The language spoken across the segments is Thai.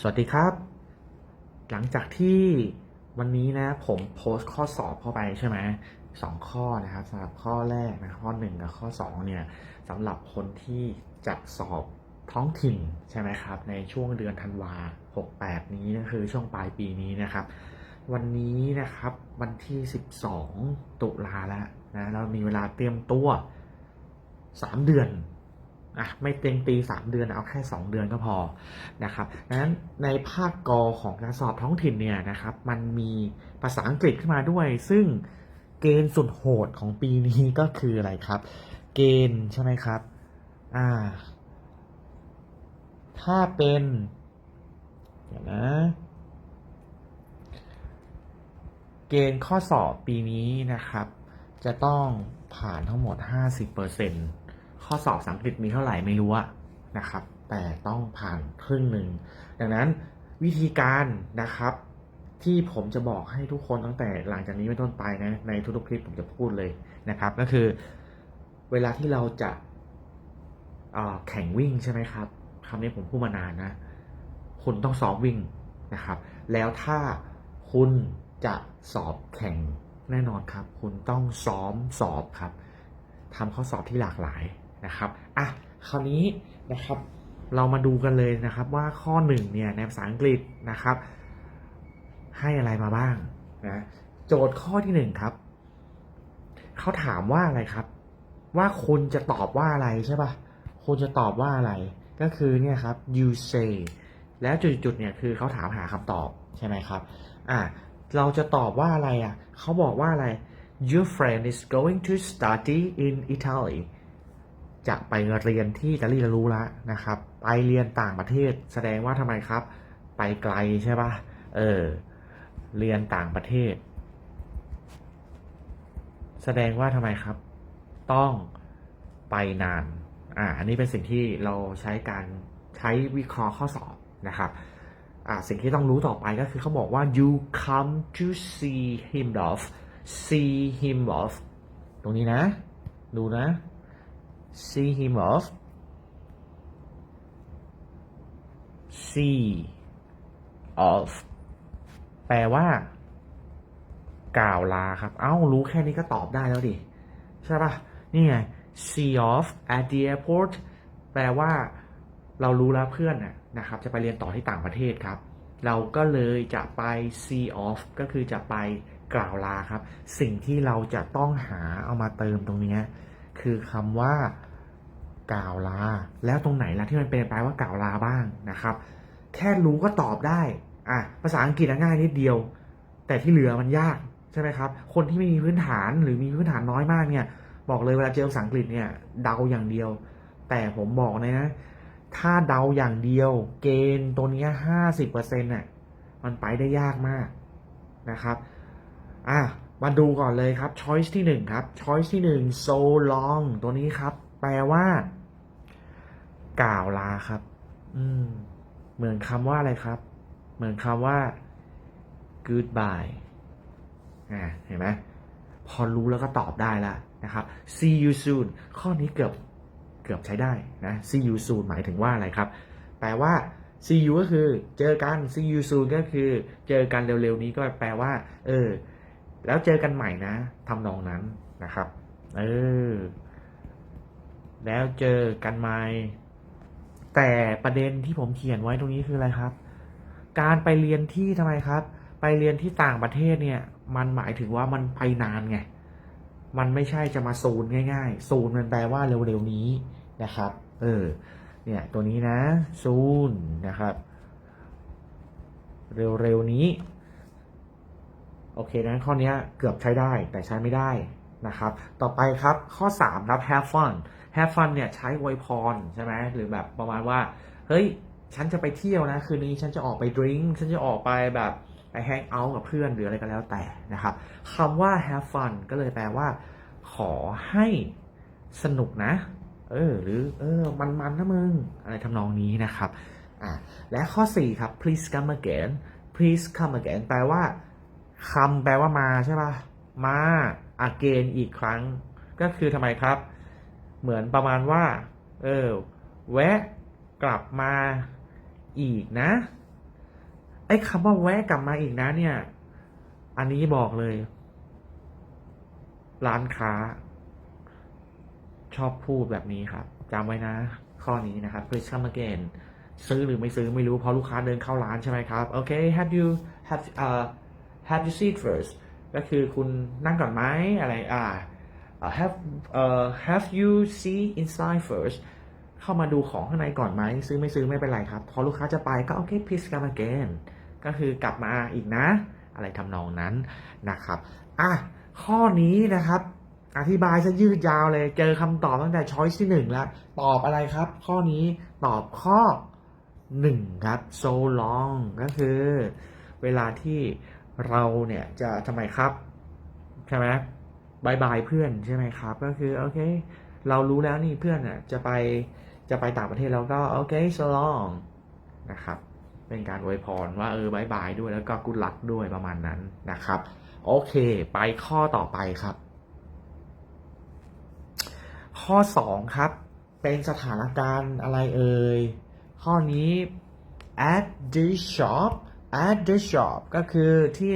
สวัสดีครับ หลังจากที่วันนี้นะผมโพสต์ข้อสอบเข้าไปใช่ไหมสองข้อนะครับสำหรับข้อแรกนะข้อหนึ่งกับข้อสองเนี่ยสำหรับคนที่จะสอบท้องถิ่นใช่ไหมครับ ในช่วงเดือนธันวา68นี้นะคือช่วงปลายปีนี้นะครับ วันนี้นะครับวันที่12ตุลาแล้วนะเรามีเวลาเตรียมตัว3เดือน อะไม่เต็งตี3 เดือนเอาแค่ 2 เดือนก็พอนะครับดังนั้นในภาคกอของการสอบท้องถิ่นเนี่ยนะครับมันมีภาษาอังกฤษขึ้นมาด้วย ซึ่งเกณฑ์สุดโหดของปีนี้ก็คืออะไรครับ เกณฑ์ใช่ไหมครับอ่าถ้าเป็นเดี๋ยวนะเกณฑ์ข้อสอบปีนี้นะครับ จะต้องผ่านทั้งหมด 50%ข้อสอบภาษาอังกฤษมีเท่าไหร่ไม่รู้นะครับ แต่ต้องผ่านครึ่งหนึ่ง ดังนั้นวิธีการนะครับ ที่ผมจะบอกให้ทุกคนตั้งแต่หลังจากนี้เป็นต้นไปนะในทุกๆคลิปผมจะพูดเลยนะครับ ก็คือเวลาที่เราจะแข่งวิ่งใช่ไหมครับคำนี้ผมพูดมานานนะ คุณต้องซ้อมวิ่งนะครับ แล้วถ้าคุณจะสอบแข่งแน่นอนครับ คุณต้องซ้อมสอบครับทำข้อสอบที่หลากหลาย นะครับอะคราวนี้นะครับเรามาดูกันเลยนะครับว่าข้อหนึ่งเนี่ยในภาษาอังกฤษนะครับ ให้อะไรมาบ้างนะโจทย์ข้อที่หนึ่งครับเขาถามว่าอะไรครับ ว่าคุณจะตอบว่าอะไรใช่ปะคุณจะตอบว่าอะไร ก็คือเนี่ยครับ you say แล้วจุดๆเนี่ยคือเขาถามหาคำตอบใช่ไหมครับอะเราจะตอบว่าอะไรอะเขาบอกว่าอะไร your friend is going to study in Italy จะไปเรียนที่อิตาลีเรารู้แล้วนะครับ ไปเรียนต่างประเทศ แสดงว่าทำไมครับ ไปไกลใช่ปะเออ เรียนต่างประเทศ แสดงว่าทำไมครับ ต้องไปนาน อ่า อันนี้เป็นสิ่งที่เราใช้การใช้วิเคราะห์ข้อสอบนะครับอ่าสิ่งที่ต้องรู้ต่อไปก็คือเขาบอกว่า you come to see him off see him off ตรงนี้นะ ดูนะ see him off see off แปลว่า กล่าวลาครับ เอ้า รู้แค่นี้ก็ตอบได้แล้วดิ ใช่ปะนี่ไง see off at the airport แปลว่า เรารู้แล้วเพื่อนนะครับ จะไปเรียนต่อที่ต่างประเทศครับ เราก็เลยจะไป see off ก็คือจะไปกล่าวลาครับ สิ่งที่เราจะต้องหาเอามาเติมตรงนี้ คือคำว่ากล่าวลา แล้วตรงไหนล่ะที่มันเป็นแปลว่ากล่าวลาบ้างนะครับ แค่รู้ก็ตอบได้อะภาษาอังกฤษง่ายนิดเดียว แต่ที่เหลือมันยากใช่ไหมครับ คนที่ไม่มีพื้นฐานหรือมีพื้นฐานน้อยมากเนี่ย บอกเลยเวลาเจอภาษาอังกฤษเนี่ยเดาอย่างเดียว แต่ผมบอกเลยนะ ถ้าเดาอย่างเดียว เกณฑ์ตัวเนี้ห้าสิบเปอร์เซ็นต์น่ะมันไปได้ยากมากนะครับ อะ มาดูก่อนเลยครับ choice ที่หนึ่งครับ choice ที่หนึ่ง so long ตัวนี้ครับ แปลว่า กล่าวลาครับ อืม เหมือนคำว่าอะไรครับ เหมือนคำว่า goodbye อ่าเห็นไหมพอรู้แล้วก็ตอบได้แล้วนะครับ see you soon ข้อนี้เกือบเกือบใช้ได้นะ see you soon หมายถึงว่าอะไรครับ แปลว่า see you ก็คือ เจอกัน see you soon ก็คือ เจอกันเร็วๆนี้ก็แปลว่า เออ แล้วเจอกันใหม่นะทำนองนั้นนะครับ เออ แล้วเจอกันใหม่แต่ประเด็นที่ผมเขียนไว้ตรงนี้คืออะไรครับ การไปเรียนที่ทำไมครับ ไปเรียนที่ต่างประเทศเนี่ย มันหมายถึงว่ามันไปนานไง มันไม่ใช่จะมาซูนง่ายๆซูนมันแปลว่าเร็วๆนี้นะครับ เออ เนี่ย ตัวนี้นะซูนนะครับ เร็วๆนี้ โอเคนะข้อนี้เกือบใช้ได้แต่ใช้ไม่ได้นะครับ ต่อไปครับข้อ 3 ครับ have fun have fun เนี่ยใช้อวยพรใช่ไหมหรือแบบประมาณว่า เฮ้ย ฉันจะไปเที่ยวนะ คืนนี้ฉันจะออกไปดริงฉันจะออกไปแบบไปแฮงเอาท์กับเพื่อนหรืออะไรก็แล้วแต่นะครับคำว่า have fun ก็เลยแปลว่า ขอให้สนุกนะ เออ หรือ เออ มันๆนะมึง อะไรทำนองนี้นะครับ อะและข้อ 4 ครับ please come again please come again แปลว่า คำแปลว่ามาใช่ปะมา again อีกครั้ง ก็คือทำไมครับ เหมือนประมาณว่า เออ แวะกลับมาอีกนะ ไอ้คำว่าแวะกลับมาอีกนะ เนี่ย อันนี้บอกเลย ร้านค้า ชอบพูดแบบนี้ครับจำไว้นะ ข้อนี้นะครับ please come again ซื้อหรือไม่ซื้อไม่รู้เพราะลูกค้าเดินเข้าร้านใช่ไหมครับ โอเค have you have uh have you seat first ก็คือคุณนั่งก่อนไหมอะไรอ่า uh, have uh, have you see inside first เข้ามาดูของข้างในก่อนไหมซื้อไม่ซื้อไม่เป็นไรครับพอลูกค้าจะไปก็โอเค please come again ก็คือกลับมาอีกนะ อะไรทำนองนั้นนะครับอะข้อนี้นะครับ อธิบายซะยืดยาวเลย เจอคำตอบตั้งแต่ช้อยที่หนึ่งแล้ว ตอบอะไรครับ ข้อนี้ตอบข้อหนึ่งครับ so long ก็คือ เวลาที่ เราเนี่ยจะทำไมครับใช่ไหมบายบายเพื่อนใช่ไหมครับ ก็คือโอเค เรารู้แล้วนี่เพื่อนอะจะไปจะไปต่างประเทศเราก็โอเค so long นะครับ เป็นการอวยพรว่าเออบายบายด้วยแล้วก็กุลักด้วยประมาณนั้นนะครับ โอเค ไปข้อต่อไปครับ ข้อ 2 ครับ เป็นสถานการณ์อะไรเอ่ย ข้อนี้ at the shop at the shop ก็คือที่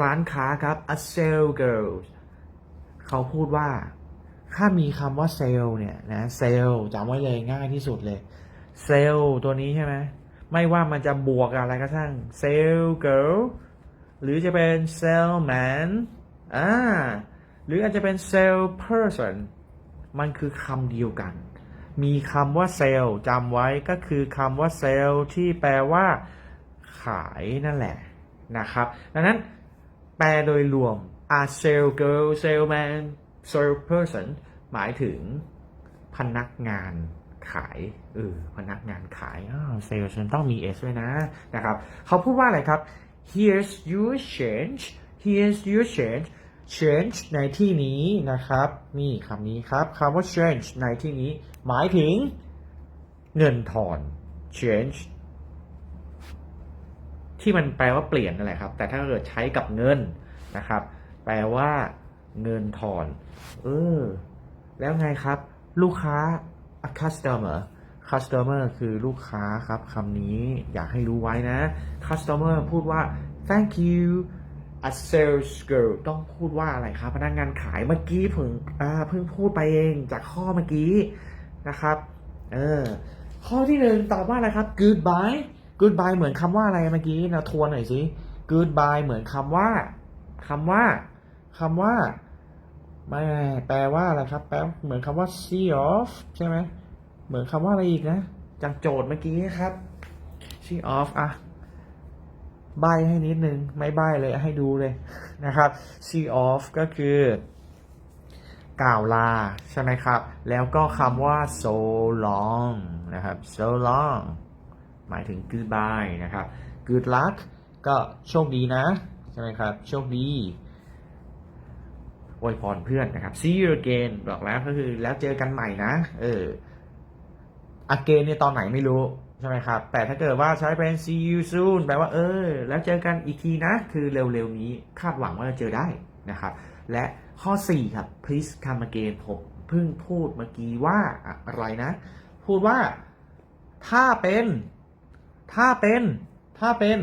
ร้านค้าครับ a sale girl เขาพูดว่า ถ้ามีคำว่าเซลเนี่ยนะเซลจำไว้เลยง่ายที่สุดเลยเซลตัวนี้ใช่ไหมไม่ว่ามันจะบวกอะไรก็ช่างเซล girl หรือจะเป็นเซลแมนอ่าหรืออาจจะเป็นเซล person มันคือคำเดียวกัน มีคำว่าเซลจำไว้ก็คือคำว่าเซลที่แปลว่า ขายนั่นแหละนะครับ ดังนั้นแปลโดยรวม a sale girl salesman sale person หมายถึงพนักงานขายเออพนักงานขายอ้าวเซลฉันต้องมี s ด้วยนะนะครับเขาพูดว่าอะไรครับ here's your change here's your change change ในที่นี้นะครับนี่คำนี้ครับคำว่า change ในที่นี้ หมายถึงเงินทอน change ที่มันแปลว่าเปลี่ยนนั่นแหละครับ แต่ถ้าเกิดใช้กับเงินนะครับ แปลว่า เงินทอน เออ แล้วไงครับ ลูกค้า a customer customer คือลูกค้าครับคำนี้อยากให้รู้ไว้นะ customer พูดว่า thank you a sales girl ต้องพูดว่าอะไรครับ พนักงานขายเมื่อกี้เพิ่งเพิ่งพูดไปเองจากข้อเมื่อกี้นะครับ เออ ข้อที่หนึ่งตอบว่าอะไรครับ goodbye goodbye เหมือนคำว่าอะไรเมื่อกี้นะทวนหน่อยสิ goodbye เหมือนคำว่าคำว่าคำว่าไม่แปลว่าอะไรครับ แปลเหมือนคำว่า see off ใช่ไหมเหมือนคำว่าอะไรอีกนะจากโจทย์เมื่อกี้ครับ see off อะใบให้นิดนึง ไม่ใบเลยให้ดูเลยนะครับ see off ก็คือกล่าวลา ใช่ไหมครับ แล้วก็คำว่า so long นะครับ so long หมายถึง goodbye นะครับ good luck ก็โชคดีนะ ใช่ไหมครับ โชคดีอวยพรเพื่อนนะครับ see you again บอกแล้วก็คือแล้วเจอกันใหม่นะ เออ again เนี่ยตอนไหนไม่รู้ ใช่ไหมครับ แต่ถ้าเกิดว่าใช้เป็น see you soon แปลว่าเออ แล้วเจอกันอีกทีนะ คือเร็วๆนี้คาดหวังว่าจะเจอได้นะครับ และข้อ 4 ครับ please come again ผมเพิ่งพูดเมื่อกี้ว่าอะไรนะ พูดว่าถ้าเป็น ถ้าเป็นถ้าเป็น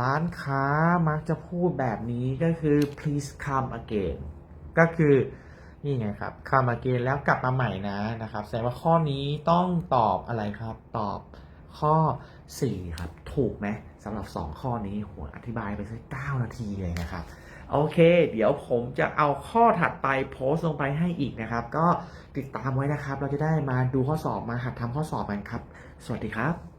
ร้านค้ามักจะพูดแบบนี้ก็คือ please come again ก็คือนี่ไงครับ come again แล้วกลับมาใหม่นะนะครับ แสดงว่าข้อนี้ต้องตอบอะไรครับ ตอบข้อ 4 ครับ ถูกไหมสำหรับ 2 ข้อนี้โหอธิบายไปสัก9นาทีเลยนะครับ โอเค เดี๋ยวผมจะเอาข้อถัดไปโพสต์ลงไปให้อีกนะครับ ก็ติดตามไว้นะครับ เราจะได้มาดูข้อสอบมาหัดทำข้อสอบกันครับ สวัสดีครับ